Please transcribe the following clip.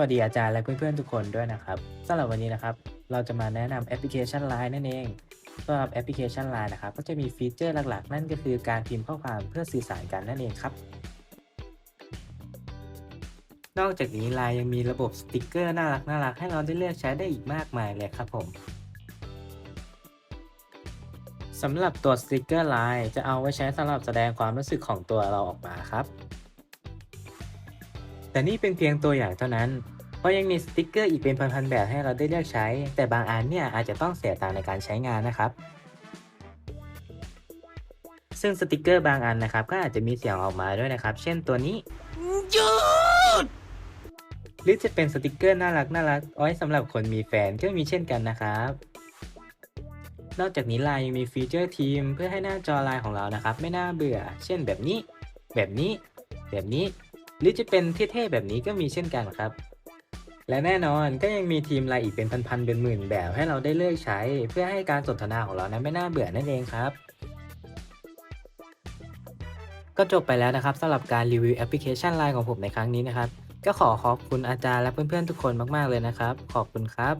วัสดีอาจารย์และเพื่อนๆทุกคนด้วยนะครับสำหรับวันนี้นะครับ เราจะมาแนะนำแอปพลิเคชัน Line นั่นเองสำหรับแอปพลิเคชัน Line นะครับ ก็จะมีฟีเจอร์หลักๆ นั่นก็คือการพิมพ์ข้อความเพื่อสื่อสารกันนั่นเองครับ นอกจากนี้ Line ยังมีระบบสติกเกอร์น่ารักๆให้เราได้เลือกใช้ได้อีกมากมายเลยครับผมสำหรับตัวสติกเกอร์ Line จะเอาไว้ใช้สำหรับแสดงความรู้สึกของตัวเราออกมาครับ แต่นี่เป็นเพียงตัวอย่างเท่านั้น เพราะยังมีสติกเกอร์อีกเป็นพันๆแบบให้เราได้เลือกใช้ แต่บางอันเนี่ยอาจจะต้องเสียตังค์ในการใช้งานนะครับ ซึ่งสติกเกอร์บางอันนะครับ ก็อาจจะมีเสียงออกมาด้วยนะครับ เช่นตัวนี้หยุดหรือจะเป็นสติกเกอร์น่ารักน่ารักเอาไว้สำหรับคนมีแฟนก็มีเช่นกันนะครับนอกจากนี้ไลน์ยังมีฟีเจอร์ทีม เพื่อให้หน้าจอไลน์ของเรานะครับ ไม่น่าเบื่อ เช่นแบบนี้ แบบนี้ แบบนี้ หรือจะเป็นเท่ๆแบบนี้ก็มีเช่นกันครับ และแน่นอนก็ยังมีทีมไลน์อีกเป็นพันๆเป็นหมื่นแบบให้เราได้เลือกใช้ เพื่อให้การสนทนาของเรานั้นไม่น่าเบื่อนั่นเองครับ ก็จบไปแล้วนะครับสำหรับการรีวิวแอปพลิเคชัน Line ของผมในครั้งนี้นะครับ ก็ขอขอบคุณอาจารย์และเพื่อนๆทุกคนมากๆเลยนะครับ ขอบคุณครับ